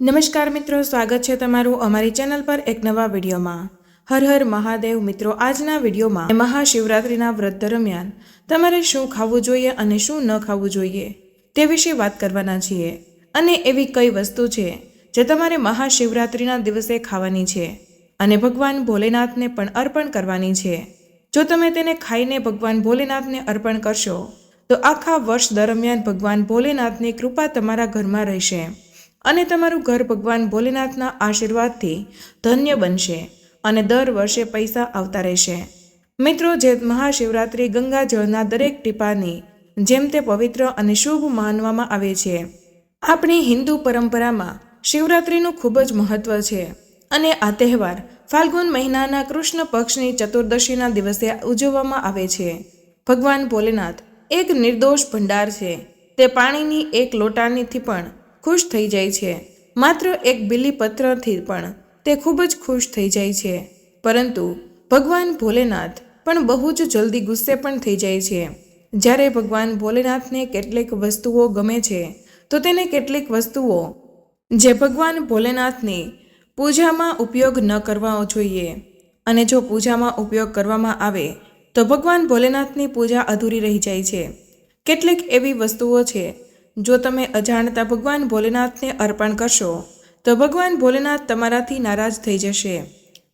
નમસ્કાર મિત્રો, સ્વાગત છે તમારું અમારી ચેનલ પર એક નવા વિડીયોમાં. હર હર મહાદેવ મિત્રો, આજના વિડીયોમાં મહાશિવરાત્રિના વ્રત દરમિયાન તમારે શું ખાવું જોઈએ અને શું ન ખાવું જોઈએ તે વિશે વાત કરવાના છીએ. અને એવી કઈ વસ્તુ છે જે તમારે મહાશિવરાત્રિના દિવસે ખાવાની છે અને ભગવાન ભોલેનાથને પણ અર્પણ કરવાની છે. જો તમે તેને ખાઈને ભગવાન ભોલેનાથને અર્પણ કરશો, તો આખા વર્ષ દરમિયાન ભગવાન ભોલેનાથની કૃપા તમારા ઘરમાં રહેશે. અને તમારું ઘર ભગવાન ભોલેનાથના આશીર્વાદથી ધન્ય બનશે અને દર વર્ષે પૈસા આવતા રહેશે. મિત્રો, જે મહાશિવરાત્રિ ગંગાજળના દરેક ટીપાની જેમ તે પવિત્ર અને શુભ માનવામાં આવે છે. આપણી હિન્દુ પરંપરામાં શિવરાત્રિનું ખૂબ જ મહત્વ છે અને આ તહેવાર ફાલ્ગુન મહિનાના કૃષ્ણ પક્ષની ચતુર્દશીના દિવસે ઉજવવામાં આવે છે. ભગવાન ભોલેનાથ એક નિર્દોષ ભંડાર છે. તે પાણીની એક લોટાનીથી પણ ખુશ થઈ જાય છે. માત્ર એક બિલીપત્રથી પણ તે ખૂબ જ ખુશ થઈ જાય છે. પરંતુ ભગવાન ભોલેનાથ પણ બહુ જ જલ્દી ગુસ્સે પણ થઈ જાય છે. જ્યારે ભગવાન ભોલેનાથને કેટલીક વસ્તુઓ ગમે છે, તો તેને કેટલીક વસ્તુઓ જે ભગવાન ભોલેનાથની પૂજામાં ઉપયોગ ન કરવા જોઈએ. અને જો પૂજામાં ઉપયોગ કરવામાં આવે, તો ભગવાન ભોલેનાથની પૂજા અધૂરી રહી જાય છે. કેટલીક એવી વસ્તુઓ છે જો તમે અજાણતા ભગવાન ભોલેનાથને અર્પણ કરશો, તો ભગવાન ભોલેનાથ તમારાથી નારાજ થઈ જશે.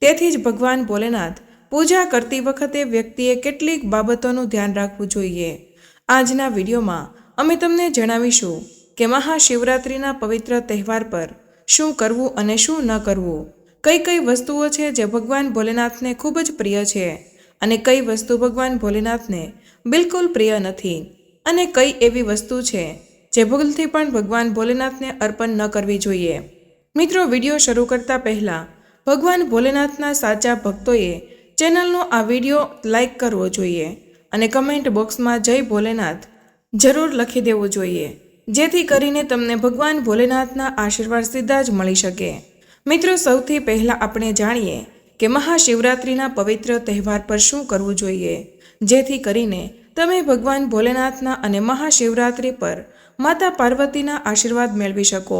તેથી જ ભગવાન ભોલેનાથ પૂજા કરતી વખતે વ્યક્તિએ કેટલીક બાબતોનું ધ્યાન રાખવું જોઈએ. આજના વિડીયોમાં અમે તમને જણાવીશું કે મહાશિવરાત્રિના પવિત્ર તહેવાર પર શું કરવું અને શું ન કરવું. કઈ કઈ વસ્તુઓ છે જે ભગવાન ભોલેનાથને ખૂબ જ પ્રિય છે અને કઈ વસ્તુ ભગવાન ભોલેનાથને બિલકુલ પ્રિય નથી અને કઈ એવી વસ્તુ છે જે ભૂલથી પણ ભગવાન ભોલેનાથને અર્પણ ન કરવી જોઈએ. મિત્રો, વીડિયો શરૂ કરતા પહેલાં ભગવાન ભોલેનાથના સાચા ભક્તોએ ચેનલનો આ વીડિયો લાઈક કરવો જોઈએ અને કમેન્ટ બોક્સમાં જય ભોલેનાથ જરૂર લખી દેવું જોઈએ, જેથી કરીને તમને ભગવાન ભોલેનાથના આશીર્વાદ સીધા જ મળી શકે. મિત્રો, સૌથી પહેલાં આપણે જાણીએ કે મહાશિવરાત્રિના પવિત્ર તહેવાર પર શું કરવું જોઈએ, જેથી કરીને તમે ભગવાન ભોલેનાથના અને મહાશિવરાત્રિ પર માતા પાર્વતીના આશીર્વાદ મેળવી શકો.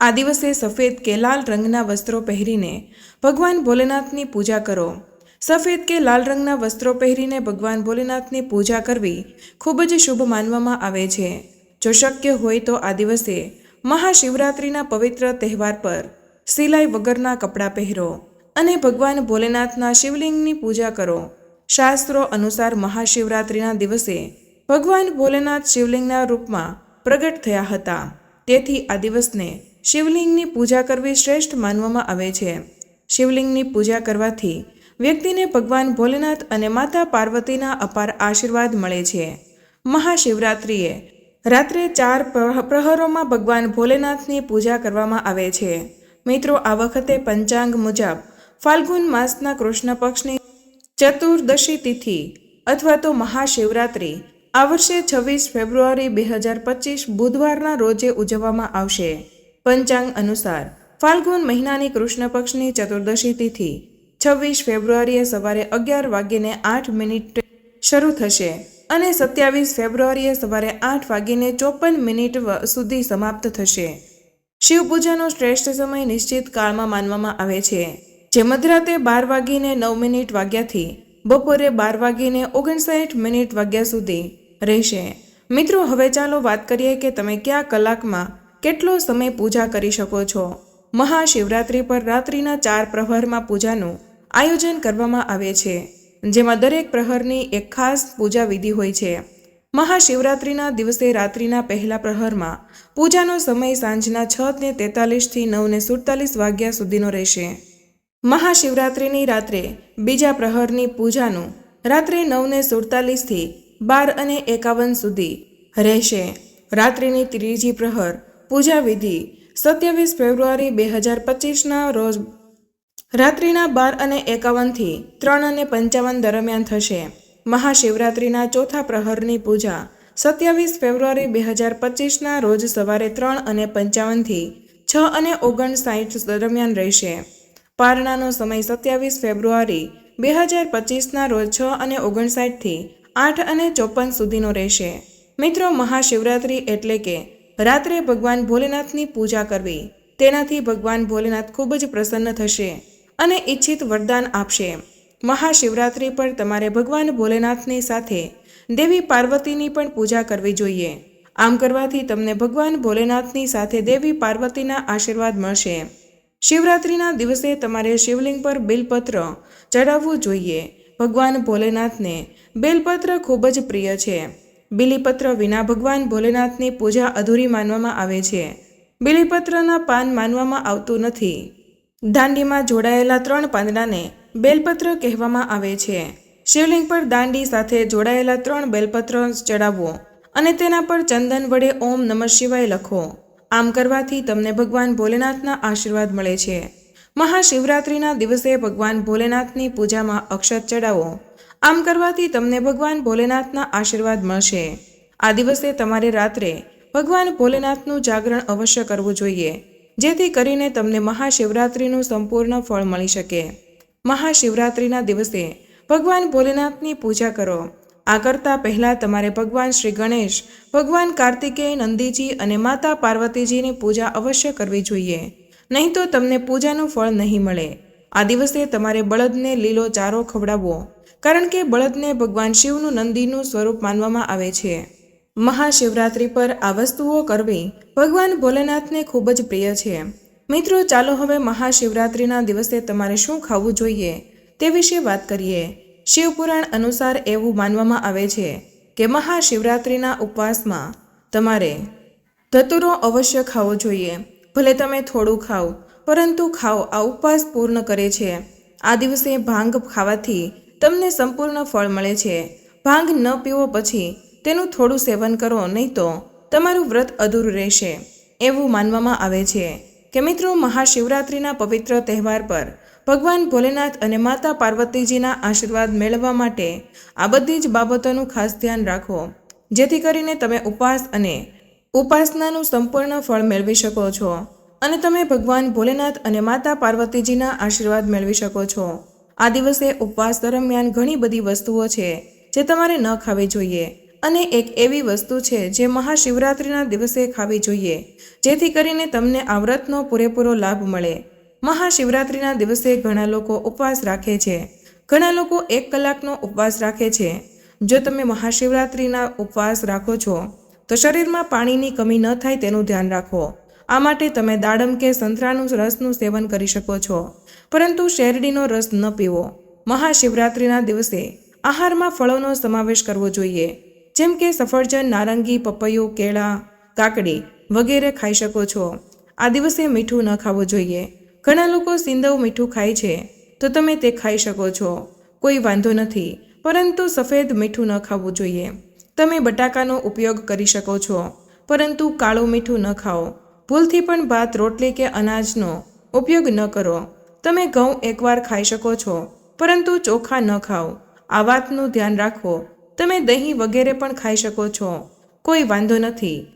આ દિવસે સફેદ કે લાલ રંગના વસ્ત્રો પહેરીને ભગવાન ભોલેનાથની પૂજા કરો. સફેદ કે લાલ રંગના વસ્ત્રો પહેરીને ભગવાન ભોલેનાથની પૂજા કરવી ખૂબ જ શુભ માનવામાં આવે છે. જો શક્ય હોય તો આ દિવસે મહાશિવરાત્રિના પવિત્ર તહેવાર પર સિલાઈ વગરના કપડાં પહેરો અને ભગવાન ભોલેનાથના શિવલિંગની પૂજા કરો. શાસ્ત્રો અનુસાર મહાશિવરાત્રિના દિવસે ભગવાન ભોલેનાથ શિવલિંગના રૂપમાં પ્રગટ થયા હતા. તેથી આ દિવસને શિવલિંગની પૂજા કરવી શ્રેષ્ઠ માનવામાં આવે છે. શિવલિંગની પૂજા કરવાથી વ્યક્તિને ભગવાન ભોલેનાથ અને માતા પાર્વતીના અપાર આશીર્વાદ મળે છે. મહાશિવરાત્રિએ રાત્રે ચાર પ્રહ- પ્રહરોમાં ભગવાન ભોલેનાથની પૂજા કરવામાં આવે છે. મિત્રો, આ વખતે પંચાંગ મુજબ ફાલ્ગુન માસના કૃષ્ણ પક્ષની ચતુર્દશી તિથિ અથવા તો મહાશિવરાત્રિ આ વર્ષે છવ્વીસ ફેબ્રુઆરી બે હજાર પચીસ બુધવારના રોજે ઉજવવામાં આવશે. પંચાંગ અનુસાર ફાલ્ગુન મહિનાની કૃષ્ણ પક્ષની ચતુર્દશી તિથિ છવ્વીસ ફેબ્રુઆરીએ સવારે અગિયાર વાગ્યે આઠ મિનિટ શરૂ થશે અને સત્યાવીસ ફેબ્રુઆરીએ સવારે આઠ વાગીને ચોપન મિનિટ સુધી સમાપ્ત થશે. શિવપૂજાનો શ્રેષ્ઠ સમય નિશ્ચિત કાળમાં માનવામાં આવે છે. જે મધરાતે બાર વાગીને નવ મિનિટ વાગ્યાથી બપોરે બાર વાગીને ઓગણસાઠ મિનિટ વાગ્યા સુધી રહેશે. મિત્રો, હવે ચાલો વાત કરીએ કે તમે કયા કલાકમાં કેટલો સમય પૂજા કરી શકો છો? મહાશિવરાત્રિ પર રાત્રિના ચાર પ્રહરમાં પૂજાનું આયોજન કરવામાં આવે છે, જેમાં દરેક પ્રહરની એક ખાસ પૂજા વિધિ હોય છે. મહાશિવરાત્રિના દિવસે રાત્રિના પહેલા પ્રહરમાં પૂજાનો સમય સાંજના છ ને તેતાલીસથી નવ ને સુડતાલીસ વાગ્યા સુધીનો રહેશે. મહાશિવરાત્રિની રાત્રે બીજા પ્રહરની પૂજાનું રાત્રે નવને સુડતાલીસથી બાર અને એકાવન સુધી રહેશે. રાત્રિની ત્રીજી પ્રહર પૂજા વિધિ સત્યાવીસ ફેબ્રુઆરી બે હજાર પચીસના રોજ રાત્રિના બાર અને એકાવનથી ત્રણ અને પંચાવન દરમિયાન થશે. મહાશિવરાત્રિના ચોથા પ્રહરની પૂજા સત્યાવીસ ફેબ્રુઆરી બે હજાર પચીસના રોજ સવારે ત્રણ અને પંચાવનથી છ અને ઓગણસાઠ દરમિયાન રહેશે. પારણાનો સમય સત્યાવીસ ફેબ્રુઆરી બે હજાર પચીસના રોજ છ અને ઓગણસાઠથી આઠ અને ચોપન સુધીનો રહેશે. મિત્રો, મહાશિવરાત્રિ એટલે કે રાત્રે ભગવાન ભોલેનાથની પૂજા કરવી. તેનાથી ભગવાન ભોલેનાથ ખૂબ જ પ્રસન્ન થશે અને ઈચ્છિત વરદાન આપશે. મહાશિવરાત્રિ પર તમારે ભગવાન ભોલેનાથની સાથે દેવી પાર્વતીની પણ પૂજા કરવી જોઈએ. આમ કરવાથી તમને ભગવાન ભોલેનાથની સાથે દેવી પાર્વતીના આશીર્વાદ મળશે. શિવરાત્રિના દિવસે તમારે શિવલિંગ પર બિલપત્ર ચડાવવું જોઈએ. ભગવાન ભોલેનાથને બેલપત્ર ખૂબ જ પ્રિય છે. બિલીપત્ર વિના ભગવાન ભોલેનાથની પૂજા અધૂરી માનવામાં આવે છે. બિલીપત્રના પાન માનવામાં આવતું નથી. દાંડીમાં જોડાયેલા ત્રણ પાંદડાને બેલપત્ર કહેવામાં આવે છે. શિવલિંગ પર દાંડી સાથે જોડાયેલા ત્રણ બેલપત્ર ચડાવવો અને તેના પર ચંદન વડે ઓમ નમઃ શિવાય લખો. આમ કરવાથી તમને ભગવાન ભોલેનાથના આશીર્વાદ મળે છે. મહાશિવરાત્રિના દિવસે ભગવાન ભોલેનાથની પૂજામાં અક્ષત ચડાવો. આમ કરવાથી તમને ભગવાન ભોલેનાથના આશીર્વાદ મળશે. આ દિવસે તમારે રાત્રે ભગવાન ભોલેનાથનું જાગરણ અવશ્ય કરવું જોઈએ, જેથી કરીને તમને મહાશિવરાત્રિનું સંપૂર્ણ ફળ મળી શકે. મહાશિવરાત્રિના દિવસે ભગવાન ભોલેનાથની પૂજા કરો. આ કરતાં પહેલાં તમારે ભગવાન શ્રી ગણેશ, ભગવાન કાર્તિકેય, નંદીજી અને માતા પાર્વતીજીની પૂજા અવશ્ય કરવી જોઈએ. નહીં તો તમને પૂજાનું ફળ નહીં મળે. આ દિવસે તમારે બળદને લીલો ચારો ખવડાવવો, કારણ કે બળદને ભગવાન શિવનું નંદીનું સ્વરૂપ માનવામાં આવે છે. મહાશિવરાત્રિ પર આ વસ્તુઓ કરવી ભગવાન ભોલેનાથને ખૂબ જ પ્રિય છે. મિત્રો, ચાલો હવે મહાશિવરાત્રિના દિવસે તમારે શું ખાવું જોઈએ તે વિશે વાત કરીએ. શિવપુરાણ અનુસાર એવું માનવામાં આવે છે કે મહાશિવરાત્રિના ઉપવાસમાં તમારે ધતુરો અવશ્ય ખાવો જોઈએ. ભલે તમે થોડું ખાઓ, પરંતુ ખાઓ. આ ઉપવાસ પૂર્ણ કરે છે. આ દિવસે ભાંગ ખાવાથી તમને સંપૂર્ણ ફળ મળે છે. ભાંગ ન પીવો પછી તેનું થોડું સેવન કરો, નહીં તો તમારું વ્રત અધૂરું રહેશે. એવું માનવામાં આવે છે કે મિત્રો, મહાશિવરાત્રિના પવિત્ર તહેવાર પર ભગવાન ભોલેનાથ અને માતા પાર્વતીજીના આશીર્વાદ મેળવવા માટે આ બધી જ બાબતોનું ખાસ ધ્યાન રાખો. જેથી કરીને તમે ઉપવાસ અને ઉપાસનાનું સંપૂર્ણ ફળ મેળવી શકો છો. અને તમે ભગવાન ભોલેનાથ અને માતા પાર્વતીજીના આશીર્વાદ મેળવી શકો છો. આ દિવસે ઉપવાસ દરમિયાન ઘણી બધી વસ્તુઓ છે જે તમારે ન ખાવી જોઈએ. અને એક એવી વસ્તુ છે જે મહાશિવરાત્રિના દિવસે ખાવી જોઈએ. જેથી કરીને તમને આ વ્રતનો પૂરેપૂરો લાભ મળે. મહાશિવરાત્રિના દિવસે ઘણા લોકો ઉપવાસ રાખે છે. ઘણા લોકો એક કલાકનો ઉપવાસ રાખે છે. જો તમે મહાશિવરાત્રિના ઉપવાસ રાખો છો, તો શરીરમાં પાણીની કમી ન થાય તેનું ધ્યાન રાખો. આ માટે તમે દાડમ કે સંતરાનું રસનું સેવન કરી શકો છો. પરંતુ શેરડીનો રસ ન પીવો. મહાશિવરાત્રિના દિવસે આહારમાં ફળોનો સમાવેશ કરવો જોઈએ. જેમ કે સફરજન, નારંગી, પપૈયું, કેળા, કાકડી વગેરે ખાઈ શકો છો. આ દિવસે મીઠું ન ખાવું જોઈએ. ઘણા લોકો સિંદવ મીઠું ખાય છે, તો તમે તે ખાઈ શકો છો. કોઈ વાંધો નથી, પરંતુ સફેદ મીઠું ન ખાવું જોઈએ. તમે બટાકાનો ઉપયોગ કરી શકો છો, પરંતુ કાળું મીઠું ન ખાઓ. ભૂલથી પણ ભાત, રોટલી કે અનાજનો ઉપયોગ ન કરો. તમે ઘઉં એકવાર ખાઈ શકો છો, પરંતુ ચોખા ન ખાઓ. આ વાતનું ધ્યાન રાખો. તમે દહીં વગેરે પણ ખાઈ શકો છો. કોઈ વાંધો નથી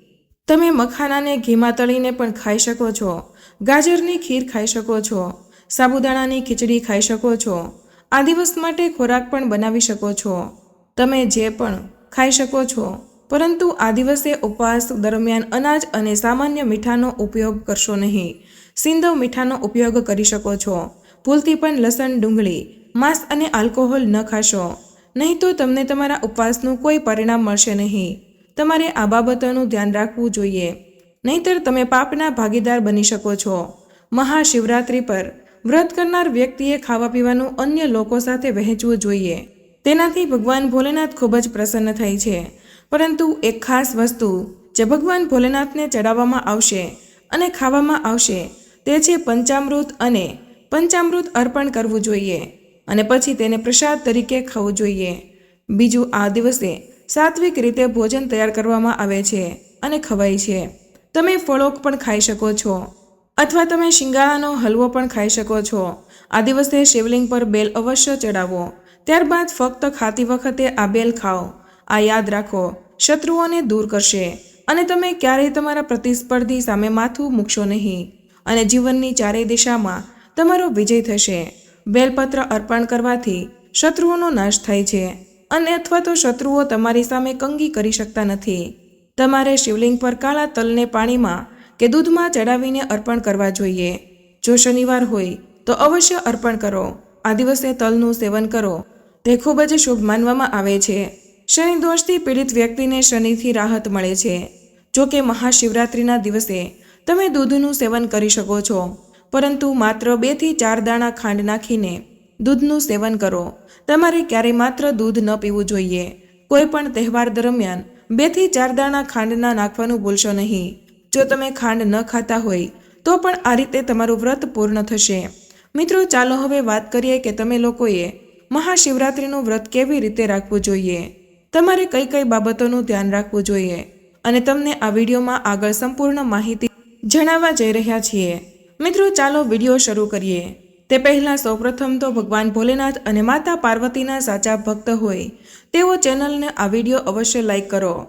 તમે મખાનાને ઘીમાં તળીને પણ ખાઈ શકો છો. ગાજરની ખીર ખાઈ શકો છો. સાબુદાણાની ખીચડી ખાઈ શકો છો. આ દિવસ માટે ખોરાક પણ બનાવી શકો છો. તમે જે પણ ખાઈ શકો છો. પરંતુ આ દિવસે ઉપવાસ દરમિયાન અનાજ અને સામાન્ય મીઠાનો ઉપયોગ કરશો નહીં. સિંધવ મીઠાનો ઉપયોગ કરી શકો છો. ભૂલથી પણ લસણ, ડુંગળી, માંસ અને આલ્કોહોલ ન ખાશો. નહીં તો તમને તમારા ઉપવાસનું કોઈ પરિણામ મળશે નહીં. તમારે આ બાબતોનું ધ્યાન રાખવું જોઈએ. નહીંતર તમે પાપના ભાગીદાર બની શકો છો. મહાશિવરાત્રિ પર વ્રત કરનાર વ્યક્તિએ ખાવા પીવાનું અન્ય લોકો સાથે વહેંચવું જોઈએ. તેનાથી ભગવાન ભોલેનાથ ખૂબ જ પ્રસન્ન થાય છે. પરંતુ એક ખાસ વસ્તુ જે ભગવાન ભોલેનાથને ચડાવવામાં આવશે અને ખાવામાં આવશે તે છે પંચામૃત અને પંચામૃત અર્પણ કરવું જોઈએ અને પછી તેને પ્રસાદ તરીકે ખાવું જોઈએ. બીજું આ દિવસે સાત્વિક રીતે ભોજન તૈયાર કરવામાં આવે છે અને ખવાય છે. તમે ફળો પણ ખાઈ શકો છો. અથવા તમે શિંગાળાનો હલવો પણ ખાઈ શકો છો. આ દિવસે શિવલિંગ પર બેલ અવશ્ય ચડાવો. ત્યારબાદ ફક્ત ખાતી વખતે આ બેલ ખાઓ. આ યાદ રાખો, શત્રુઓને દૂર કરશે અને તમે ક્યારેય તમારા પ્રતિસ્પર્ધી સામે માથું મૂકશો નહીં. અને જીવનની ચારેય દિશામાં તમારો વિજય થશે. બેલપત્ર અર્પણ કરવાથી શત્રુઓનો નાશ થાય છે. અને અથવા તો શત્રુઓ તમારી સામે કંગી કરી શકતા નથી. તમારે શિવલિંગ પર કાળા તલને પાણીમાં કે દૂધમાં ચડાવીને અર્પણ કરવા જોઈએ. જો શનિવાર હોય, તો અવશ્ય અર્પણ કરો. આ દિવસે તલનું સેવન કરો. તે ખૂબ જ શુભ માનવામાં આવે છે. શનિ દોષથી પીડિત વ્યક્તિને શનિથી રાહત મળે છે. જો કે મહાશિવરાત્રિના દિવસે તમે દૂધનું સેવન કરી શકો છો. પરંતુ માત્ર બેથી ચાર દાણા ખાંડ નાખીને દૂધનું સેવન કરો. તમારે ક્યારેય માત્ર દૂધ ન પીવું જોઈએ. કોઈ પણ તહેવાર દરમિયાન બેથી ચાર દાણા ખાંડના નાખવાનું ભૂલશો નહીં. જો તમે ખાંડ ન ખાતા હોય, તો પણ આ રીતે તમારું વ્રત પૂર્ણ થશે. મિત્રો, ચાલો હવે વાત કરીએ કે તમે લોકોએ મહાશિવરાત્રિનું વ્રત કેવી રીતે રાખવું જોઈએ. તમારે કઈ કઈ બાબતોનું ધ્યાન રાખવું જોઈએ અને તમને આ વિડીયોમાં આગળ સંપૂર્ણ માહિતી જણાવવા જઈ રહ્યા છીએ. મિત્રો, ચાલો વીડિયો શરૂ કરીએ. તે પહેલાં સૌપ્રથમ તો ભગવાન ભોલેનાથ અને માતા પાર્વતીના સાચા ભક્ત હોય. તેઓ ચેનલને આ વીડિયો અવશ્ય લાઇક કરો.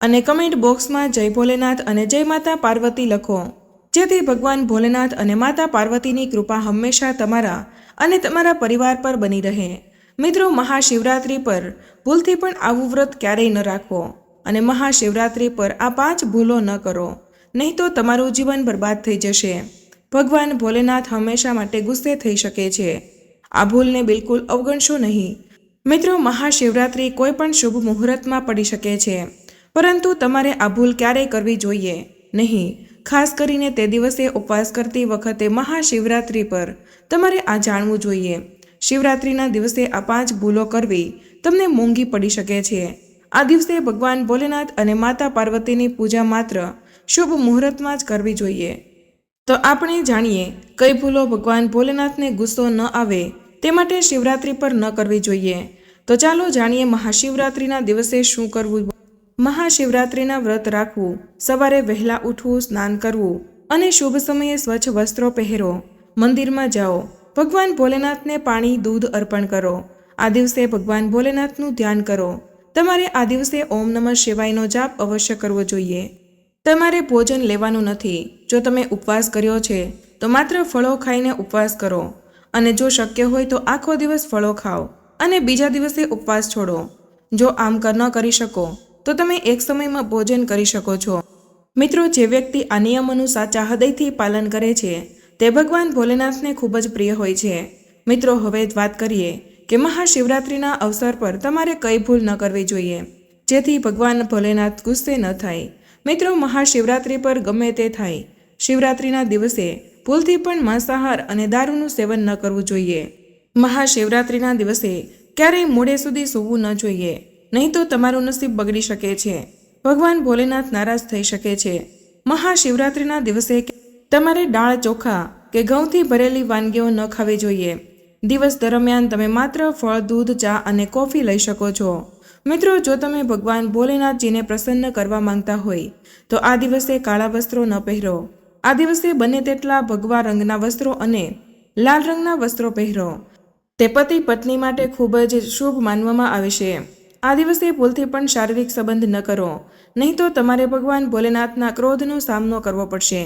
અને કમેન્ટ બોક્સમાં જય ભોલેનાથ અને જય માતા પાર્વતી લખો. જેથી ભગવાન ભોલેનાથ અને માતા પાર્વતીની કૃપા હંમેશા તમારા અને તમારા પરિવાર પર બની રહે. મિત્રો, મહાશિવરાત્રિ પર ભૂલથી પણ આવું વ્રત ક્યારેય ન રાખો. અને મહાશિવરાત્રિ પર આ પાંચ ભૂલો ન કરો. નહીં તો તમારું જીવન બરબાદ થઈ જશે. ભગવાન ભોલેનાથ હંમેશા માટે ગુસ્સે થઈ શકે છે. આ ભૂલને બિલકુલ અવગણશો નહીં. મિત્રો, મહાશિવરાત્રિ કોઈ પણ શુભ મુહૂર્તમાં પડી શકે છે. પરંતુ તમારે આ ભૂલ ક્યારેય કરવી જોઈએ નહીં. ખાસ કરીને તે દિવસે ઉપવાસ કરતી વખતે મહાશિવરાત્રિ પર તમારે આ જાણવું જોઈએ. શિવરાત્રિના દિવસે આ પાંચ ભૂલો કરવી તમને મોંઘી પડી શકે છે. આ દિવસે ભગવાન ભોલેનાથ અને માતા પાર્વતીની પૂજા માત્ર શુભ મુહૂર્તમાં જ કરવી જોઈએ. તો આપણે જાણીએ, કઈ ભૂલો ભગવાન ભોલેનાથને ગુસ્સો ન આવે, તે માટે શિવરાત્રિ પર ન કરવી જોઈએ. તો ચાલો જાણીએ મહાશિવરાત્રિના દિવસે શું કરવું. મહાશિવરાત્રિના વ્રત રાખવું, સવારે વહેલા ઉઠવું, સ્નાન કરવું અને શુભ સમયે સ્વચ્છ વસ્ત્રો પહેરો. મંદિરમાં જાઓ, ભગવાન ભોલેનાથને પાણી, દૂધ અર્પણ કરો. આ દિવસે ભગવાન ભોલેનાથનું ધ્યાન કરો. તમારે આ દિવસે ઓમ નમઃ શિવાયનો જાપ અવશ્ય કરવો જોઈએ. તમારે ભોજન લેવાનું નથી. જો તમે ઉપવાસ કર્યો છે, તો માત્ર ફળો ખાઈને ઉપવાસ કરો. અને જો શક્ય હોય તો આખો દિવસ ફળો ખાઓ. અને બીજા દિવસે ઉપવાસ છોડો. જો આમ ન કરી શકો, તો તમે એક સમયમાં ભોજન કરી શકો છો. મિત્રો, જે વ્યક્તિ આ નિયમોનું સાચા હૃદયથી પાલન કરે છે, તે ભગવાન ભોલેનાથને ખૂબ જ પ્રિય હોય છે. મિત્રો, હવે વાત કરીએ કે મહાશિવરાત્રિના અવસર પર તમારે કઈ ભૂલ ન કરવી જોઈએ. જેથી ભગવાન ભોલેનાથ ગુસ્સે ન થાય. મિત્રો, મહાશિવરાત્રિ પર ગમે તે થાય. શિવરાત્રિના દિવસે ભૂલથી પણ માંસાહાર અને દારૂનું સેવન ન કરવું જોઈએ. મહાશિવરાત્રિના દિવસે ક્યારેય મોડે સુધી સૂવું ન જોઈએ. નહીં તો તમારું નસીબ બગડી શકે છે. ભગવાન ભોલેનાથ નારાજ થઈ શકે છે. મહાશિવરાત્રિના દિવસે તમારે દાળ ચોખા કે ઘઉંથી ભરેલી વાનગીઓ ન ખાવી જોઈએ. દિવસ દરમિયાન તમે માત્ર ફળ, દૂધ, ચા અને કોફી લઈ શકો છો. મિત્રો, જો તમે ભગવાન ભોલેનાથજીને પ્રસન્ન કરવા માંગતા હોય, તો આ દિવસે કાળા વસ્ત્રો ન પહેરો. આ દિવસે બને તેટલા ભગવા રંગના વસ્ત્રો અને લાલ રંગના વસ્ત્રો પહેરો. તે પતિ પત્ની માટે ખૂબ જ શુભ માનવામાં આવે છે. આ દિવસે ભૂલથી પણ શારીરિક સંબંધ ન કરો. નહીં તો તમારે ભગવાન ભોલેનાથના ક્રોધનો સામનો કરવો પડશે.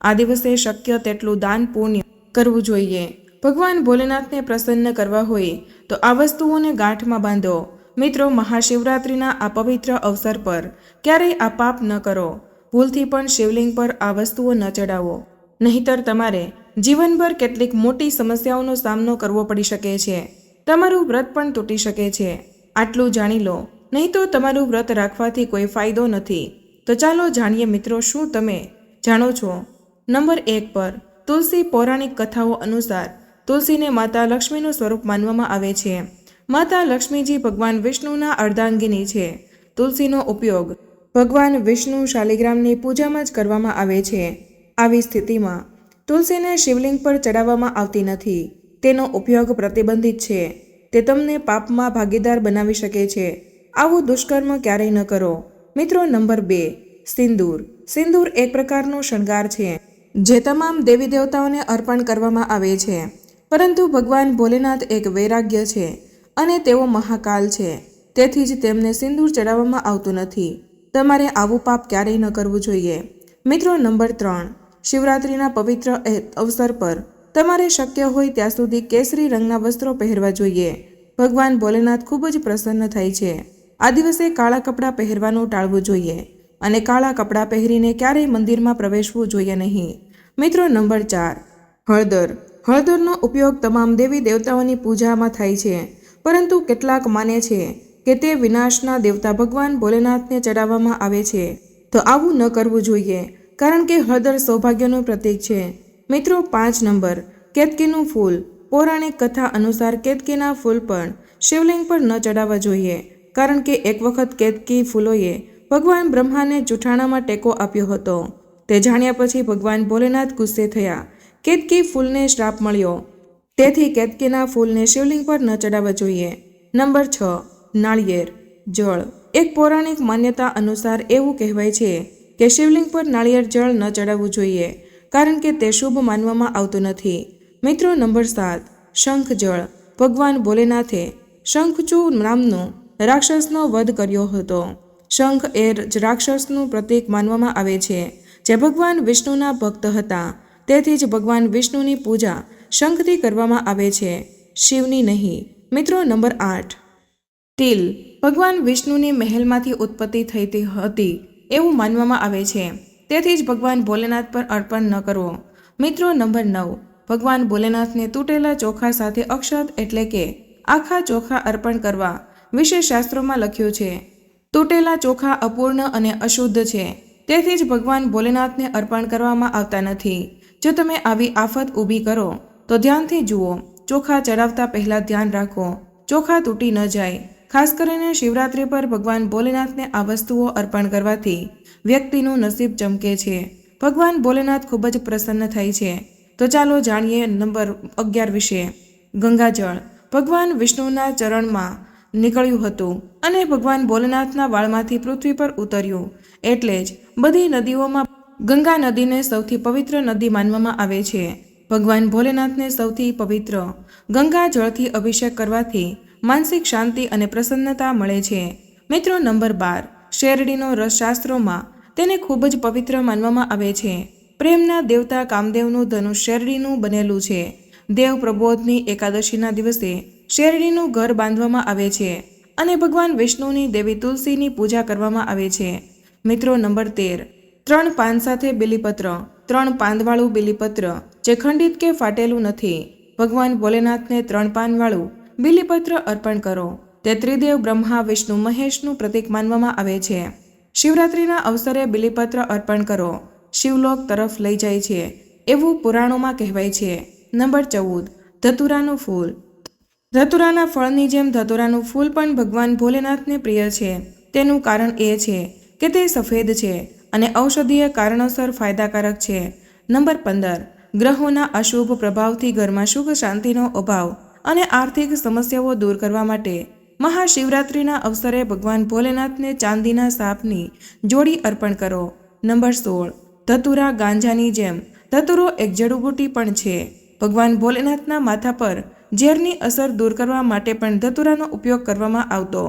આ દિવસે શક્ય તેટલું દાન પુણ્ય કરવું જોઈએ. ભગવાન ભોલેનાથને પ્રસન્ન કરવા હોય, તો આ વસ્તુઓને ગાંઠમાં બાંધો. મિત્રો, મહાશિવરાત્રિના આ પવિત્ર અવસર પર ક્યારેય આ પાપ ન કરો. ભૂલથી પણ શિવલિંગ પર આ વસ્તુઓ ન ચડાવો નહીતર તમારે જીવનભર કેટલીક મોટી સમસ્યાઓનો સામનો કરવો પડી શકે છે. તમારું વ્રત પણ તૂટી શકે છે. આટલું જાણી લો. નહીં તો તમારું વ્રત રાખવાથી કોઈ ફાયદો નથી. તો ચાલો જાણીએ મિત્રો, શું તમે જાણો છો? નંબર એક પર, તુલસી પૌરાણિક કથાઓ અનુસાર તુલસીને માતા લક્ષ્મીનું સ્વરૂપ માનવામાં આવે છે. માતા લક્ષ્મીજી ભગવાન વિષ્ણુના અર્ધાંગિની છે. તુલસીનો ઉપયોગ ભગવાન વિષ્ણુ શાલિગ્રામની પૂજામાં જ કરવામાં આવે છે. આવી સ્થિતિમાં તુલસીને શિવલિંગ પર ચડાવવામાં આવતી નથી. તેનો ઉપયોગ પ્રતિબંધિત છે. તે તમને પાપમાં ભાગીદાર બનાવી શકે છે. આવું દુષ્કર્મ ક્યારેય ન કરો. મિત્રો, નંબર બે, સિંદૂર. સિંદૂર એક પ્રકારનો શણગાર છે, જે તમામ દેવી દેવતાઓને અર્પણ કરવામાં આવે છે. પરંતુ ભગવાન ભોલેનાથ એક વૈરાગ્ય છે. અને તેઓ મહાકાલ છે. તેથી જ તેમને સિંદૂર ચડાવવામાં આવતું નથી. તમારે આવું પાપ ક્યારેય ન કરવું જોઈએ. મિત્રો, નંબર ત્રણ. શિવરાત્રિના પવિત્ર અવસર પર તમારે શક્ય હોય ત્યાં સુધી કેસરી રંગના વસ્ત્રો પહેરવા જોઈએ. ભગવાન ભોલેનાથ ખૂબ જ પ્રસન્ન થાય છે. આ દિવસે કાળા કપડાં પહેરવાનું ટાળવું જોઈએ અને કાળા કપડાં પહેરીને ક્યારેય મંદિરમાં પ્રવેશવું જોઈએ નહીં. મિત્રો, નંબર ચાર. હળદર. હળદરનો ઉપયોગ તમામ દેવી દેવતાઓની પૂજામાં થાય છે. પરંતુ કેટલાક માને છે કે તે વિનાશના દેવતા ભગવાન ભોલેનાથને ચડાવવામાં આવે છે. તો આવું ન કરવું જોઈએ, કારણ કે હળદર સૌભાગ્યનું પ્રતીક છે. મિત્રો, પાંચ નંબર, કેતકીનું ફૂલ. પૌરાણિક કથા અનુસાર કેતકીના ફૂલ પણ શિવલિંગ પર ન ચડાવવા જોઈએ, કારણ કે એક વખત કેતકી ફૂલોએ ભગવાન બ્રહ્માને જૂઠાણામાં ટેકો આપ્યો હતો. તે જાણ્યા પછી ભગવાન ભોલેનાથ ગુસ્સે થયા. કેતકી ફૂલને શ્રાપ મળ્યો. તેથી કેતકીના ફૂલને શિવલિંગ પર ન ચડાવવા જોઈએ. નંબર છ, નાળિયેર. જળ. એક પૌરાણિક માન્યતા અનુસાર એવું કહેવાય છે કે શિવલિંગ પર નાળિયેર જળ ન ચડાવવું જોઈએ, કારણ કે તે શુભ માનવામાં આવતું નથી. મિત્રો, નંબર સાત, શંખ જળ. ભગવાન ભોલેનાથે શંખચુ નામનો રાક્ષસનો વધ કર્યો હતો. શંખ એ જ રાક્ષસનું પ્રતીક માનવામાં આવે છે. જે ભગવાન વિષ્ણુના ભક્ત હતા. તેથી જ ભગવાન વિષ્ણુની પૂજા શંખથી કરવામાં આવે છે. શિવની નહીં, મિત્રો નંબર આઠ. તિલ, ભગવાન વિષ્ણુની મહેલમાંથી ઉત્પત્તિ થઈ હતી એવું માનવામાં આવે છે. તેથી જ ભગવાન ભોલેનાથ પર અર્પણ ન કરવો મિત્રો નંબર નવ. ભગવાન ભોલેનાથને તૂટેલા ચોખા સાથે અક્ષત એટલે કે આખા ચોખા અર્પણ કરવા વિશે શાસ્ત્રોમાં લખ્યું છે. તૂટેલા ચોખા અપૂર્ણ અને અશુદ્ધ છે. તેથી જ ભગવાન ભોલેનાથને અર્પણ કરવામાં આવતા નથી. જો તમે આવી આફત ઊભી કરો તો ધ્યાનથી જુઓ, ચોખા ચડાવતા પહેલાં ધ્યાન રાખો. ચોખા તૂટી ન જાય. ખાસ કરીને શિવરાત્રિ પર ભગવાન ભોલેનાથને આ વસ્તુઓ અર્પણ કરવાથી વ્યક્તિનું નસીબ ચમકે છે. ભગવાન ભોલેનાથ ખૂબ જ પ્રસન્ન થાય છે. તો ચાલો જાણીએ નંબર અગિયાર વિશે. ગંગાજળ. ભગવાન વિષ્ણુના ચરણમાં નીકળ્યું હતું અને ભગવાન ભોલેનાથના વાળમાંથી પૃથ્વી પર ઉતર્યું. એટલે જ બધી નદીઓમાં ગંગા નદીને સૌથી પવિત્ર નદી માનવામાં આવે છે. ભગવાન ભોલેનાથને સૌથી પવિત્ર, ગંગા જળથી અભિષેક કરવાથી માનસિક શાંતિ અને પ્રસન્નતા મળે છે. મિત્રો, નંબર બાર, શેરડીનો રસ શાસ્ત્રોમાં તેને ખૂબ જ પવિત્ર માનવામાં આવે છે. પ્રેમના દેવતા કામદેવનું ધનુષ શેરડીનું બનેલું છે. દેવ પ્રબોધની એકાદશીના દિવસે શેરડીનું ઘર બાંધવામાં આવે છે અને ભગવાન વિષ્ણુની દેવી તુલસીની પૂજા કરવામાં આવે છે. મિત્રો, નંબર તેર ત્રણ પાન સાથે બિલીપત્ર, ત્રણ પાંદવાળું બિલીપત્ર, જે ખંડિત કે ફાટેલું નથી. ભગવાન ભોલેનાથને ત્રણ પાનવાળું બિલીપત્ર અર્પણ કરો. તે ત્રિદેવ બ્રહ્મા, વિષ્ણુ, મહેશનું પ્રતીક માનવામાં આવે છે. શિવરાત્રિના અવસરે બિલીપત્ર અર્પણ કરો. શિવલોક તરફ લઈ જાય છે. એવું પુરાણોમાં કહેવાય છે. નંબર ચૌદ, ધતુરાનું ફૂલ. ધતુરાના ફળની જેમ ધતુરાનું ફૂલ પણ ભગવાન ભોલેનાથને પ્રિય છે. તેનું કારણ એ છે કે તે સફેદ છે. અને ઔષધીય કારણોસર ફાયદાકારક છે. નંબર પંદર. ગ્રહોના અશુભ પ્રભાવથી ઘરમાં સુખ શાંતિનો અભાવ અને આર્થિક સમસ્યાઓ દૂર કરવા માટે મહાશિવરાત્રિના અવસરે ભગવાન ભોલેનાથને ચાંદીના સાપની જોડી અર્પણ કરો. નંબર સોળ. ધતુરા ગાંજાની જેમ. ધતુરો એક જડીબુટી પણ છે. ભગવાન ભોલેનાથના માથા પર ઝેરની અસર દૂર કરવા માટે પણ ધતુરાનો ઉપયોગ કરવામાં આવતો.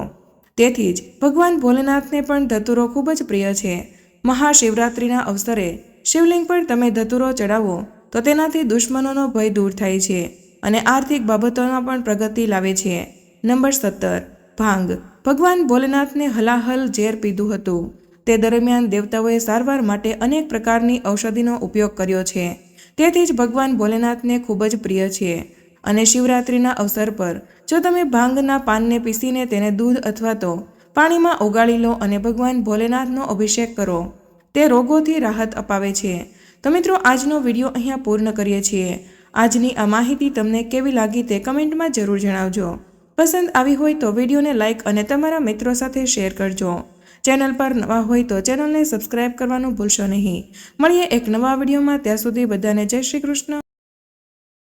તેથી જ ભગવાન ભોલેનાથને પણ ધતુરો ખૂબ જ પ્રિય છે. મહાશિવરાત્રિના અવસરે શિવલિંગ પર તમે ધતુરો ચડાવો, તો તેનાથી દુશ્મનોનો ભય દૂર થાય છે અને આર્થિક બાબતોમાં પણ પ્રગતિ લાવે છે. નંબર સત્તર, ભાંગ. ભગવાન ભોલેનાથને હલાહલ ઝેર પીધું હતું. તે દરમિયાન દેવતાઓએ સારવાર માટે અનેક પ્રકારની ઔષધિનો ઉપયોગ કર્યો છે. તેથી જ ભગવાન ભોલેનાથને ખૂબ જ પ્રિય છે. અને શિવરાત્રિના અવસર પર જો તમે ભાંગના પાનને પીસીને તેને દૂધ અથવા તો પાણીમાં ઓગાળી લો અને ભગવાન ભોલેનાથનો અભિષેક કરો. તે રોગોથી રાહત અપાવે છે. તો મિત્રો, આજનો વીડિયો અહીંયા પૂર્ણ કરીએ છીએ. આજની આ માહિતી તમને કેવી લાગી તે કમેન્ટમાં જરૂર જણાવજો. પસંદ આવી હોય તો વિડીયોને લાઇક અને તમારા મિત્રો સાથે શેર કરજો. ચેનલ પર નવા હોય તો ચેનલને સબસ્ક્રાઇબ કરવાનું ભૂલશો નહીં. મળીએ એક નવા વિડીયોમાં. ત્યાં સુધી બધાને જય શ્રી કૃષ્ણ.